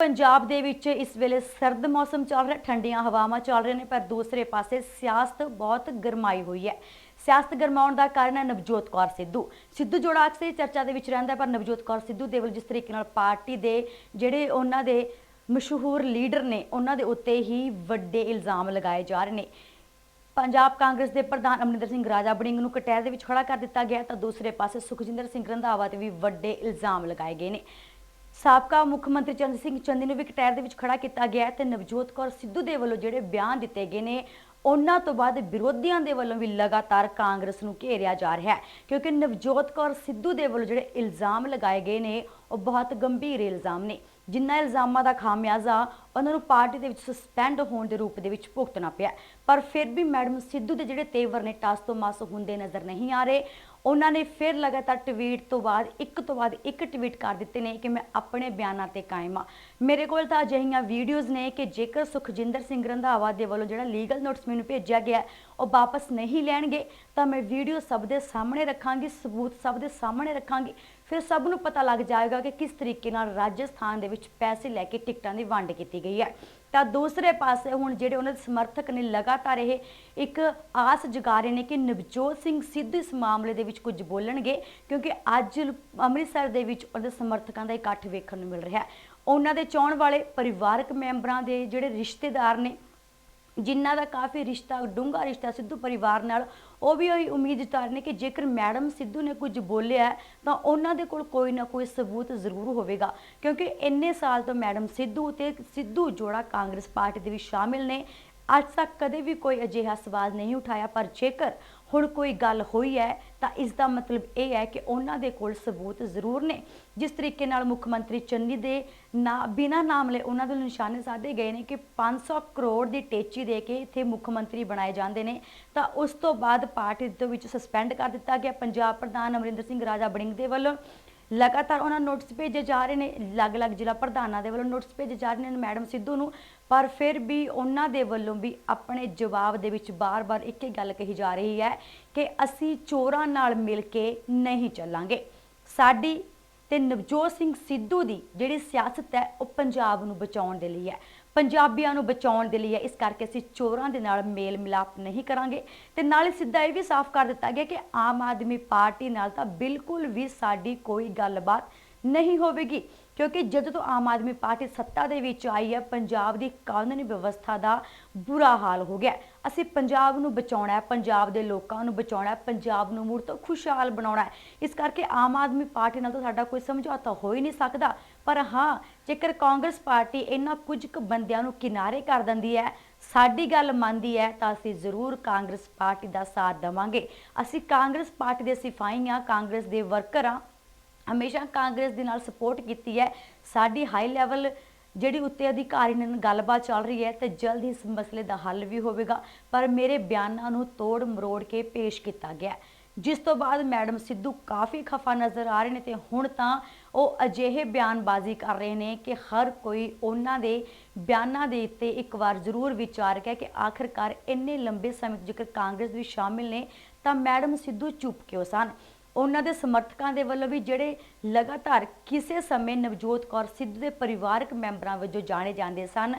ਪੰਜਾਬ ਦੇ ਵਿੱਚ ਇਸ ਵੇਲੇ ਸਰਦ ਮੌਸਮ ਚੱਲ ਰਿਹਾ, ਠੰਡੀਆਂ ਹਵਾਵਾਂ ਚੱਲ ਰਹੀਆਂ ਨੇ, ਪਰ ਦੂਸਰੇ ਪਾਸੇ ਸਿਆਸਤ ਬਹੁਤ ਗਰਮਾਈ ਹੋਈ ਹੈ। ਸਿਆਸਤ ਗਰਮਾਉਣ ਦਾ ਕਾਰਨ ਹੈ ਨਵਜੋਤ ਕੌਰ ਸਿੱਧੂ। ਸਿੱਧੂ ਜੋੜਾ ਅਕਸਰ ਚਰਚਾ ਦੇ ਵਿੱਚ ਰਹਿੰਦਾ ਪਰ ਨਵਜੋਤ ਕੌਰ ਸਿੱਧੂ ਦੇ ਵੱਲ ਜਿਸ ਤਰੀਕੇ ਨਾਲ ਪਾਰਟੀ ਦੇ ਜਿਹੜੇ ਉਹਨਾਂ ਦੇ ਮਸ਼ਹੂਰ ਲੀਡਰ ਨੇ, ਉਹਨਾਂ ਦੇ ਉੱਤੇ ਹੀ ਵੱਡੇ ਇਲਜ਼ਾਮ ਲਗਾਏ ਜਾ ਰਹੇ ਨੇ। ਪੰਜਾਬ ਕਾਂਗਰਸ ਦੇ ਪ੍ਰਧਾਨ ਅਮਰਿੰਦਰ ਸਿੰਘ ਰਾਜਾ ਬੜਿੰਗ ਨੂੰ ਕਟਹਿਰ ਦੇ ਵਿੱਚ ਖੜਾ ਕਰ ਦਿੱਤਾ ਗਿਆ, ਤਾਂ ਦੂਸਰੇ ਪਾਸੇ ਸੁਖਜਿੰਦਰ ਸਿੰਘ ਰੰਧਾਵਾ ਤੇ ਵੀ ਵੱਡੇ ਇਲਜ਼ਾਮ ਲਗਾਏ ਗਏ ਨੇ। ਸਾਬਕਾ ਮੁੱਖ ਮੰਤਰੀ ਚੰਦ ਸਿੰਘ ਚੰਨੀ ਨੂੰ ਵੀ ਕਟਹਿਰ ਦੇ ਵਿੱਚ ਖੜਾ ਕੀਤਾ ਗਿਆ ਹੈ ਤੇ ਨਵਜੋਤ ਕੌਰ ਸਿੱਧੂ ਦੇ ਵੱਲੋਂ ਜਿਹੜੇ ਬਿਆਨ ਦਿੱਤੇ ਗਏ ਨੇ, ਉਹਨਾਂ ਤੋਂ ਬਾਅਦ ਵਿਰੋਧੀਆਂ ਦੇ ਵੱਲੋਂ ਵੀ ਲਗਾਤਾਰ ਕਾਂਗਰਸ ਨੂੰ ਘੇਰਿਆ ਜਾ ਰਿਹਾ ਹੈ, ਕਿਉਂਕਿ ਨਵਜੋਤ ਕੌਰ ਸਿੱਧੂ ਦੇ ਵੱਲੋਂ ਜਿਹੜੇ ਇਲਜ਼ਾਮ ਲਗਾਏ ਗਏ ਨੇ, ਉਹ ਬਹੁਤ ਗੰਭੀਰ ਇਲਜ਼ਾਮ ਨੇ। ਜਿਨ੍ਹਾਂ ਇਲਜ਼ਾਮਾਂ ਦਾ ਖਾਮਿਆਜ਼ਾ, ਉਹਨਾਂ ਨੂੰ ਪਾਰਟੀ ਦੇ ਵਿੱਚ ਸਸਪੈਂਡ ਹੋਣ ਦੇ ਰੂਪ ਦੇ ਵਿੱਚ ਭੁਗਤਣਾ ਪਿਆ ਪਰ ਫਿਰ ਵੀ ਮੈਡਮ ਸਿੱਧੂ ਦੇ ਜਿਹੜੇ ਤੇਵਰ ਨੇ, ਟਾਸ ਤੋਂ ਮਾਸ ਹੁੰਦੇ ਨਜ਼ਰ ਨਹੀਂ ਆ ਰਹੇ। ਉਹਨਾਂ ਨੇ ਫਿਰ ਲਗਾਤਾਰ ਟਵੀਟ ਤੋਂ ਬਾਅਦ, ਇੱਕ ਤੋਂ ਬਾਅਦ ਇੱਕ ਟਵੀਟ ਕਰ ਦਿੱਤੇ ਨੇ ਕਿ ਮੈਂ ਆਪਣੇ ਬਿਆਨਾਂ ਤੇ ਕਾਇਮ ਆ ਮੇਰੇ ਕੋਲ ਤਾਂ ਅਜਿਹੀਆਂ ਵੀਡੀਓਜ਼ ਨੇ ਕਿ ਜੇਕਰ ਸੁਖਜਿੰਦਰ ਸਿੰਘ ਰੰਧਾਵਾ ਦੇ ਵੱਲੋਂ ਜਿਹੜਾ ਲੀਗਲ ਨੋਟਿਸ ਮੈਨੂੰ ਭੇਜਿਆ ਗਿਆ, ਉਹ ਵਾਪਸ ਨਹੀਂ ਲੈਣਗੇ, ਤਾਂ ਮੈਂ ਵੀਡੀਓ ਸਭ ਦੇ ਸਾਹਮਣੇ ਰੱਖਾਂਗੀ, ਸਬੂਤ ਸਭ ਦੇ ਸਾਹਮਣੇ ਰੱਖਾਂਗੀ। ਫਿਰ ਸਭ ਨੂੰ ਪਤਾ ਲੱਗ ਜਾਏਗਾ ਕਿ ਕਿਸ ਤਰੀਕੇ ਨਾਲ ਰਾਜਸਥਾਨ ਦੇ ਵਿੱਚ ਪੈਸੇ ਲੈ ਕੇ ਟਿਕਟਾਂ ਦੀ ਵੰਡ ਕੀਤੀ ਗਈ ਹੈ। ਤਾਂ ਦੂਸਰੇ ਪਾਸੇ ਹੁਣ ਜਿਹੜੇ ਉਹਨਾਂ ਦੇ ਸਮਰਥਕ ਨੇ ਲਗਾਤਾਰ ਇਹ ਇੱਕ ਆਸ ਜਗਾ ਰਹੇ ਨੇ ਕਿ ਨਵਜੋਤ ਸਿੰਘ ਸਿੱਧੂ ਇਸ ਮਾਮਲੇ ਦੇ ਵਿੱਚ ਕੁਝ ਬੋਲਣਗੇ, ਕਿਉਂਕਿ ਅੱਜ ਅੰਮ੍ਰਿਤਸਰ ਦੇ ਵਿੱਚ ਉਹਨਾਂ ਦੇ ਸਮਰਥਕਾਂ ਦਾ ਇਕੱਠ ਵੇਖਣ ਨੂੰ ਮਿਲ ਰਿਹਾ ਹੈ। ਉਹਨਾਂ ਦੇ ਚਾਹਣ ਵਾਲੇ ਪਰਿਵਾਰਕ ਮੈਂਬਰਾਂ ਦੇ ਜਿਹੜੇ ਰਿਸ਼ਤੇਦਾਰ ਨੇ ਜਿਨ੍ਹਾਂ ਦਾ ਕਾਫੀ ਰਿਸ਼ਤਾ, ਡੂੰਘਾ ਰਿਸ਼ਤਾ ਸਿੱਧੂ ਪਰਿਵਾਰ ਨਾਲ, ਉਹ ਵੀ ਉਹੀ ਉਮੀਦ ਜਤਾ ਨੇ ਕਿ ਜੇਕਰ ਮੈਡਮ ਸਿੱਧੂ ਨੇ ਕੁਝ ਬੋਲਿਆ ਤਾਂ ਉਹਨਾਂ ਦੇ ਕੋਲ ਕੋਈ ਨਾ ਕੋਈ ਸਬੂਤ ਜ਼ਰੂਰ ਹੋਵੇਗਾ। ਕਿਉਂਕਿ ਇੰਨੇ ਸਾਲ ਤੋਂ ਮੈਡਮ ਸਿੱਧੂ ਤੇ ਸਿੱਧੂ ਜੋੜਾ ਕਾਂਗਰਸ ਪਾਰਟੀ ਦੇ ਵਿੱਚ ਸ਼ਾਮਿਲ ਨੇ। ਅੱਜ ਤੱਕ ਕਦੇ ਵੀ ਕੋਈ ਅਜਿਹਾ ਸਵਾਲ ਨਹੀਂ ਉਠਾਇਆ, ਪਰ ਜੇਕਰ ਹੁਣ ਕੋਈ ਗੱਲ ਹੋਈ ਹੈ ਤਾਂ ਇਸ ਦਾ ਮਤਲਬ ਇਹ ਹੈ ਕਿ ਉਹਨਾਂ ਦੇ ਕੋਲ ਸਬੂਤ ਜ਼ਰੂਰ ਨੇ। ਜਿਸ ਤਰੀਕੇ ਨਾਲ ਮੁੱਖ ਮੰਤਰੀ ਚੰਨੀ ਦੇ ਨਾ ਬਿਨਾਂ ਨਾਮ ਲਏ ਉਹਨਾਂ ਦੇ ਨਿਸ਼ਾਨੇ ਸਾਧੇ ਗਏ ਨੇ ਕਿ 500 ਕਰੋੜ ਦੀ ਟੇਚੀ ਦੇ ਕੇ ਇੱਥੇ ਮੁੱਖ ਮੰਤਰੀ ਬਣਾਏ ਜਾਂਦੇ ਨੇ। ਤਾਂ ਉਸ ਤੋਂ ਬਾਅਦ ਪਾਰਟੀ ਦੇ ਵਿੱਚ ਸਸਪੈਂਡ ਕਰ ਦਿੱਤਾ ਗਿਆ। ਪੰਜਾਬ ਪ੍ਰਧਾਨ ਅਮਰਿੰਦਰ ਸਿੰਘ ਰਾਜਾ ਬੜਿੰਗ ਦੇ ਵੱਲੋਂ ਲਗਾਤਾਰ ਉਹਨਾਂ ਨੋਟਿਸ ਭੇਜੇ ਜਾ ਰਹੇ ਨੇ, ਅਲੱਗ-ਅਲੱਗ ਜ਼ਿਲ੍ਹਾ ਪ੍ਰਧਾਨਾਂ ਦੇ ਵੱਲੋਂ ਨੋਟਿਸ ਭੇਜੇ ਜਾ ਰਹੇ ਨੇ ਮੈਡਮ ਸਿੱਧੂ ਨੂੰ, ਪਰ ਫਿਰ ਵੀ ਉਹਨਾਂ ਦੇ ਵੱਲੋਂ ਵੀ ਆਪਣੇ ਜਵਾਬ ਦੇ ਵਿੱਚ ਬਾਰ-ਬਾਰ ਇੱਕ ਹੀ ਗੱਲ ਕਹੀ ਜਾ ਰਹੀ ਹੈ ਕਿ ਅਸੀਂ ਚੋਰਾਂ ਨਾਲ ਮਿਲ ਕੇ ਨਹੀਂ ਚੱਲਾਂਗੇ। ਸਾਡੀ ਤੇ ਨਵਜੋਤ ਸਿੰਘ ਸਿੱਧੂ ਦੀ ਜਿਹੜੀ ਸਿਆਸਤ ਹੈ, ਉਹ ਪੰਜਾਬ ਨੂੰ ਬਚਾਉਣ ਦੇ ਲਈ ਹੈ। ਪੰਜਾਬੀਆਂ ਨੂੰ ਬਚਾਉਣ ਦੇ ਲਈ ਹੈ। ਇਸ ਕਰਕੇ ਅਸੀਂ ਚੋਰਾਂ ਦੇ ਨਾਲ ਮੇਲ ਮਿਲਾਪ ਨਹੀਂ ਕਰਾਂਗੇ ਤੇ ਨਾਲੇ ਸਿੱਧਾ ਇਹ ਵੀ ਸਾਫ਼ ਕਰ ਦਿੱਤਾ ਗਿਆ ਕਿ ਆਮ ਆਦਮੀ ਪਾਰਟੀ ਨਾਲ ਤਾਂ ਬਿਲਕੁਲ ਵੀ ਸਾਡੀ ਕੋਈ ਗੱਲਬਾਤ ਨਹੀਂ ਹੋਵੇਗੀ, ਕਿਉਂਕਿ ਜਦੋਂ ਤੋਂ ਆਮ ਆਦਮੀ ਪਾਰਟੀ ਸੱਤਾ ਦੇ ਵਿੱਚ ਆਈ ਹੈ, ਪੰਜਾਬ ਦੀ ਕਾਨੂੰਨੀ ਵਿਵਸਥਾ ਦਾ ਬੁਰਾ ਹਾਲ ਹੋ ਗਿਆ। ਅਸੀਂ ਪੰਜਾਬ ਨੂੰ ਬਚਾਉਣਾ ਹੈ, ਪੰਜਾਬ ਦੇ ਲੋਕਾਂ ਨੂੰ ਬਚਾਉਣਾ ਹੈ, ਪੰਜਾਬ ਨੂੰ ਮੁੜ ਤੋਂ ਖੁਸ਼ਹਾਲ ਬਣਾਉਣਾ ਹੈ। ਇਸ ਕਰਕੇ ਆਮ ਆਦਮੀ ਪਾਰਟੀ ਨਾਲ ਤਾਂ ਸਾਡਾ ਕੋਈ ਸਮਝੌਤਾ ਹੋ ਹੀ ਨਹੀਂ ਸਕਦਾ। ਪਰ ਹਾਂ, ਜੇਕਰ ਕਾਂਗਰਸ ਪਾਰਟੀ ਇਹਨਾਂ ਕੁਝ ਕੁ ਬੰਦਿਆਂ ਨੂੰ ਕਿਨਾਰੇ ਕਰ ਦਿੰਦੀ ਹੈ, ਸਾਡੀ ਗੱਲ ਮੰਨਦੀ ਹੈ, ਤਾਂ ਅਸੀਂ ਜ਼ਰੂਰ ਕਾਂਗਰਸ ਪਾਰਟੀ ਦਾ ਸਾਥ ਦੇਵਾਂਗੇ। ਅਸੀਂ ਕਾਂਗਰਸ ਪਾਰਟੀ ਦੇ ਸਿਪਾਹੀ ਹਾਂ, ਕਾਂਗਰਸ ਦੇ ਵਰਕਰ ਹਾਂ। ਹਮੇਸ਼ਾ ਕਾਂਗਰਸ ਦੇ ਨਾਲ ਸਪੋਰਟ ਕੀਤੀ ਹੈ। ਸਾਡੀ ਹਾਈ ਲੈਵਲ ਜਿਹੜੀ ਉੱਤੇ ਅਧਿਕਾਰੀ ਨਾਲ ਗੱਲਬਾਤ ਚੱਲ ਰਹੀ ਹੈ, ਤੇ ਜਲਦ ਹੀ ਇਸ ਮਸਲੇ ਦਾ ਹੱਲ ਵੀ ਹੋਵੇਗਾ। ਪਰ ਮੇਰੇ ਬਿਆਨਾਂ ਨੂੰ ਤੋੜ ਮਰੋੜ ਕੇ ਪੇਸ਼ ਕੀਤਾ ਗਿਆ ਹੈ। ਜਿਸ ਤੋਂ ਬਾਅਦ ਮੈਡਮ ਸਿੱਧੂ ਕਾਫੀ ਖਫਾ ਨਜ਼ਰ ਆ ਰਹੇ ਨੇ ਤੇ ਹੁਣ ਤਾਂ ਉਹ ਅਜਿਹੇ ਬਿਆਨਬਾਜ਼ੀ ਕਰ ਰਹੇ ਨੇ ਕਿ ਹਰ ਕੋਈ ਉਹਨਾਂ ਦੇ ਬਿਆਨਾਂ ਦੇ ਉੱਤੇ ਇੱਕ ਵਾਰ ਜ਼ਰੂਰ ਵਿਚਾਰ ਕੇ ਕਿ ਆਖਰਕਾਰ ਇੰਨੇ ਲੰਬੇ ਸਮੇਂ ਜੇਕਰ ਕਾਂਗਰਸ ਵੀ ਸ਼ਾਮਿਲ ਨੇ, ਤਾਂ ਮੈਡਮ ਸਿੱਧੂ ਚੁੱਪ ਕਿਉਂ ਸਨ? ਉਹਨਾਂ ਦੇ ਸਮਰਥਕਾਂ ਦੇ ਵੱਲੋਂ ਵੀ ਜਿਹੜੇ ਲਗਾਤਾਰ ਕਿਸੇ ਸਮੇਂ ਨਵਜੋਤ ਕੌਰ ਸਿੱਧੂ ਦੇ ਪਰਿਵਾਰਕ ਮੈਂਬਰਾਂ ਵਜੋਂ ਜਾਣੇ ਜਾਂਦੇ ਸਨ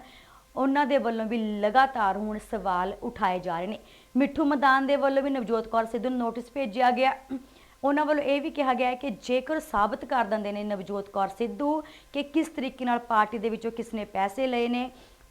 ਉਹਨਾਂ ਦੇ ਵੱਲੋਂ ਵੀ ਲਗਾਤਾਰ ਹੁਣ ਸਵਾਲ ਉਠਾਏ ਜਾ ਰਹੇ ਨੇ। ਮਿੱਠੂ ਮਦਾਨ ਦੇ ਵੱਲੋਂ ਵੀ ਨਵਜੋਤ ਕੌਰ ਸਿੱਧੂ ਨੂੰ ਨੋਟਿਸ ਭੇਜਿਆ ਗਿਆ। ਉਹਨਾਂ ਵੱਲੋਂ ਇਹ ਵੀ ਕਿਹਾ ਗਿਆ ਹੈ ਕਿ ਜੇਕਰ ਸਾਬਤ ਕਰ ਦਿੰਦੇ ਨੇ ਨਵਜੋਤ ਕੌਰ ਸਿੱਧੂ ਕਿ ਕਿਸ ਤਰੀਕੇ ਨਾਲ ਪਾਰਟੀ ਦੇ ਵਿੱਚੋਂ ਕਿਸਨੇ ਪੈਸੇ ਲਏ ਨੇ,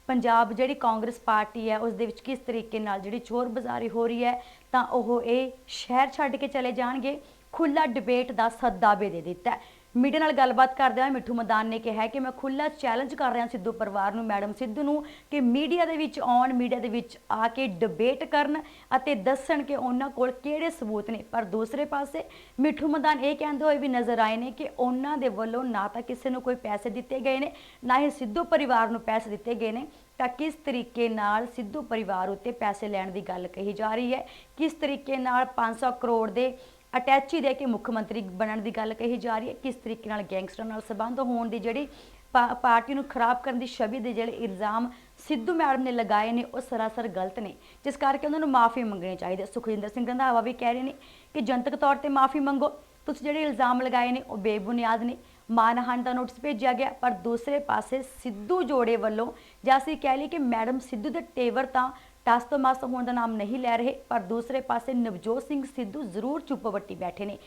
ਪੰਜਾਬ ਜਿਹੜੀ ਕਾਂਗਰਸ ਪਾਰਟੀ ਹੈ ਉਸ ਦੇ ਵਿੱਚ ਕਿਸ ਤਰੀਕੇ ਨਾਲ ਜਿਹੜੀ ਚੋਰ ਬਾਜ਼ਾਰੀ ਹੋ ਰਹੀ ਹੈ, ਤਾਂ ਉਹ ਇਹ ਸ਼ਹਿਰ ਛੱਡ ਕੇ ਚਲੇ ਜਾਣਗੇ। ਖੁੱਲਾ ਡਿਬੇਟ ਦਾ ਸੱਦਾ ਵੀ ਦੇ ਦਿੱਤਾ ਮੀਡੀਆ ਨਾਲ ਗੱਲਬਾਤ ਕਰਦੇ ਹੋਏ ਮਿੱਠੂ ਮਦਾਨ ਨੇ ਕਿਹਾ ਕਿ ਮੈਂ ਖੁੱਲਾ ਚੈਲੰਜ ਕਰ ਰਿਹਾ ਸਿੱਧੂ ਪਰਿਵਾਰ ਨੂੰ, ਮੈਡਮ ਸਿੱਧੂ ਨੂੰ, ਕਿ ਮੀਡੀਆ ਦੇ ਵਿੱਚ ਆਉਣ, ਮੀਡੀਆ ਦੇ ਵਿੱਚ ਆ ਕੇ ਡਿਬੇਟ ਕਰਨ ਅਤੇ ਦੱਸਣ ਕਿ ਉਹਨਾਂ ਕੋਲ ਕਿਹੜੇ ਸਬੂਤ ਨੇ। ਪਰ ਦੂਸਰੇ ਪਾਸੇ ਮਿੱਠੂ ਮਦਾਨ ਇਹ ਕਹਿੰਦੇ ਹੋਏ ਵੀ ਨਜ਼ਰ ਆਏ ਨੇ ਕਿ ਉਹਨਾਂ ਦੇ ਵੱਲੋਂ ਨਾ ਤਾਂ ਕਿਸੇ ਨੂੰ ਕੋਈ ਪੈਸੇ ਦਿੱਤੇ ਗਏ ਨੇ, ਨਾ ਹੀ ਸਿੱਧੂ ਪਰਿਵਾਰ ਨੂੰ ਪੈਸੇ ਦਿੱਤੇ ਗਏ ਨੇ। ਤਾਂ ਕਿਸ ਤਰੀਕੇ ਨਾਲ ਸਿੱਧੂ ਪਰਿਵਾਰ ਉੱਤੇ ਪੈਸੇ ਲੈਣ ਦੀ ਗੱਲ ਕਹੀ ਜਾ ਰਹੀ ਹੈ? ਕਿਸ ਤਰੀਕੇ ਨਾਲ 500 ਕਰੋੜ ਦੇ ਅਟੈਚੀ ਦੇ ਕੇ ਮੁੱਖ ਮੰਤਰੀ ਬਣਨ ਦੀ ਗੱਲ ਕਹੀ ਜਾ ਰਹੀ ਹੈ। ਕਿਸ ਤਰੀਕੇ ਨਾਲ ਗੈਂਗਸਟਰਾਂ ਨਾਲ ਸੰਬੰਧ ਹੋਣ ਦੀ ਜਿਹੜੀ ਪਾ- ਪਾਰਟੀ ਨੂੰ ਖਰਾਬ ਕਰਨ ਦੀ ਛਵੀ ਦੇ ਜਿਹੜੇ ਇਲਜ਼ਾਮ ਸਿੱਧੂ ਮੈਡਮ ਨੇ ਲਗਾਏ ਨੇ, ਉਹ ਸਰਾਸਰ ਗਲਤ ਨੇ। ਜਿਸ ਕਰਕੇ ਉਹਨਾਂ ਨੂੰ ਮਾਫੀ ਮੰਗਣੀ ਚਾਹੀਦੀ ਹੈ। ਸੁਖਜਿੰਦਰ ਸਿੰਘ ਰੰਧਾਵਾ ਵੀ ਕਹਿ ਰਹੇ ਨੇ ਕਿ ਜਨਤਕ ਤੌਰ ਤੇ ਮਾਫੀ ਮੰਗੋ। ਤੁਸੀਂ ਜਿਹੜੇ ਇਲਜ਼ਾਮ ਲਗਾਏ ਨੇ, ਉਹ ਬੇਬੁਨਿਆਦ ਨੇ। ਮਾਨਹਾਨ ਦਾ ਨੋਟਿਸ ਭੇਜਿਆ ਗਿਆ, ਪਰ ਦੂਸਰੇ ਪਾਸੇ ਸਿੱਧੂ ਜੋੜੇ ਵੱਲੋਂ ਜਾਂ ਅਸੀਂ ਕਹਿ ਲਈਏ ਕਿ ਮੈਡਮ ਸਿੱਧੂ ਦੇ ਟੇਵਰ ਤਾਂ ਟਸ ਹੋਣ ਦਾ ਨਾਮ ਨਹੀਂ ਲੈ ਰਹੇ, ਪਰ ਦੂਸਰੇ ਪਾਸੇ ਨਵਜੋਤ ਸਿੰਘ ਸਿੱਧੂ ਜ਼ਰੂਰ ਚੁੱਪ ਵੱਟੀ ਬੈਠੇ ਨੇ।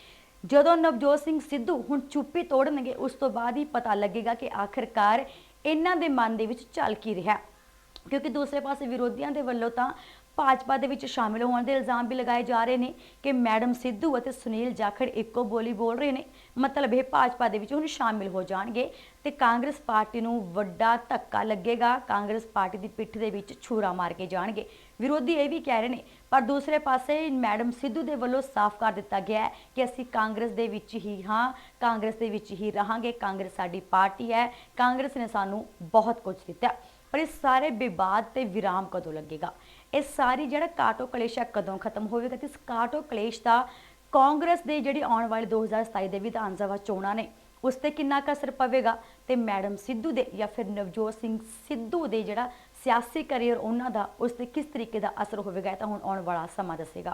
ਜਦੋਂ ਨਵਜੋਤ ਸਿੰਘ ਸਿੱਧੂ ਹੁਣ ਚੁੱਪੀ ਤੋੜਨਗੇ, ਉਸ ਤੋਂ ਬਾਅਦ ਹੀ ਪਤਾ ਲੱਗੇਗਾ ਕਿ ਆਖਿਰਕਾਰ ਇਹਨਾਂ ਦੇ ਮਨ ਦੇ ਵਿੱਚ ਚੱਲ ਕੀ ਰਿਹਾ। ਕਿਉਂਕਿ ਦੂਸਰੇ ਪਾਸੇ ਵਿਰੋਧੀਆਂ ਦੇ ਵੱਲੋਂ ਤਾਂ ਭਾਜਪਾ ਦੇ ਵਿੱਚ ਸ਼ਾਮਿਲ ਹੋਣ ਦੇ ਇਲਜ਼ਾਮ ਵੀ ਲਗਾਏ ਜਾ ਰਹੇ ਨੇ ਕਿ ਮੈਡਮ ਸਿੱਧੂ ਅਤੇ ਸੁਨੀਲ ਜਾਖੜ ਇੱਕੋ ਬੋਲੀ ਬੋਲ ਰਹੇ ਨੇ। ਮਤਲਬ ਇਹ ਭਾਜਪਾ ਦੇ ਵਿੱਚ ਹੁਣ ਸ਼ਾਮਿਲ ਹੋ ਜਾਣਗੇ ਤੇ ਕਾਂਗਰਸ ਪਾਰਟੀ ਨੂੰ ਵੱਡਾ ਧੱਕਾ ਲੱਗੇਗਾ। ਕਾਂਗਰਸ ਪਾਰਟੀ ਦੀ ਪਿੱਠ ਦੇ ਵਿੱਚ ਛੂਰਾ ਮਾਰ ਕੇ ਜਾਣਗੇ। ਵਿਰੋਧੀ ਇਹ ਵੀ ਕਹਿ ਰਹੇ ਨੇ, ਪਰ ਦੂਸਰੇ ਪਾਸੇ ਮੈਡਮ ਸਿੱਧੂ ਦੇ ਵੱਲੋਂ ਸਾਫ਼ ਕਰ ਦਿੱਤਾ ਗਿਆ ਹੈ ਕਿ ਅਸੀਂ ਕਾਂਗਰਸ ਦੇ ਵਿੱਚ ਹੀ ਹਾਂ, ਕਾਂਗਰਸ ਦੇ ਵਿੱਚ ਹੀ ਰਹਾਂਗੇ, ਕਾਂਗਰਸ ਸਾਡੀ ਪਾਰਟੀ ਹੈ, ਕਾਂਗਰਸ ਨੇ ਸਾਨੂੰ ਬਹੁਤ ਕੁਝ ਦਿੱਤਾ। ਪਰ ਇਸ ਸਾਰੇ ਵਿਵਾਦ ਤੇ ਵਿਰਾਮ ਕਦੋਂ ਲੱਗੇਗਾ? ਇਹ ਸਾਰੀ ਜਿਹੜਾ ਕਾਟੋ ਕਲੇਸ਼ ਹੈ ਕਦੋਂ ਖਤਮ ਹੋਵੇਗਾ ਤੇ ਇਸ ਕਾਟੋ ਕਲੇਸ਼ ਦਾ ਕਾਂਗਰਸ ਦੇ ਜਿਹੜੀ ਆਉਣ ਵਾਲੇ 2027 ਦੇ ਵਿਧਾਨ ਸਭਾ ਚੋਣਾਂ ਨੇ, ਉਸ ਤੇ ਕਿੰਨਾ ਕੁ ਅਸਰ ਪਵੇਗਾ? ਤੇ ਮੈਡਮ ਸਿੱਧੂ ਦੇ ਜਾਂ ਫਿਰ ਨਵਜੋਤ ਸਿੰਘ ਸਿੱਧੂ ਦੇ ਜਿਹੜਾ ਸਿਆਸੀ ਕਰੀਅਰ ਉਹਨਾਂ ਦਾ, ਉਸ ਤੇ ਕਿਸ ਤਰੀਕੇ ਦਾ ਅਸਰ ਹੋਵੇਗਾ? ਇਹ ਤਾਂ ਹੁਣ ਆਉਣ ਵਾਲਾ ਸਮਾਂ ਦੱਸੇਗਾ।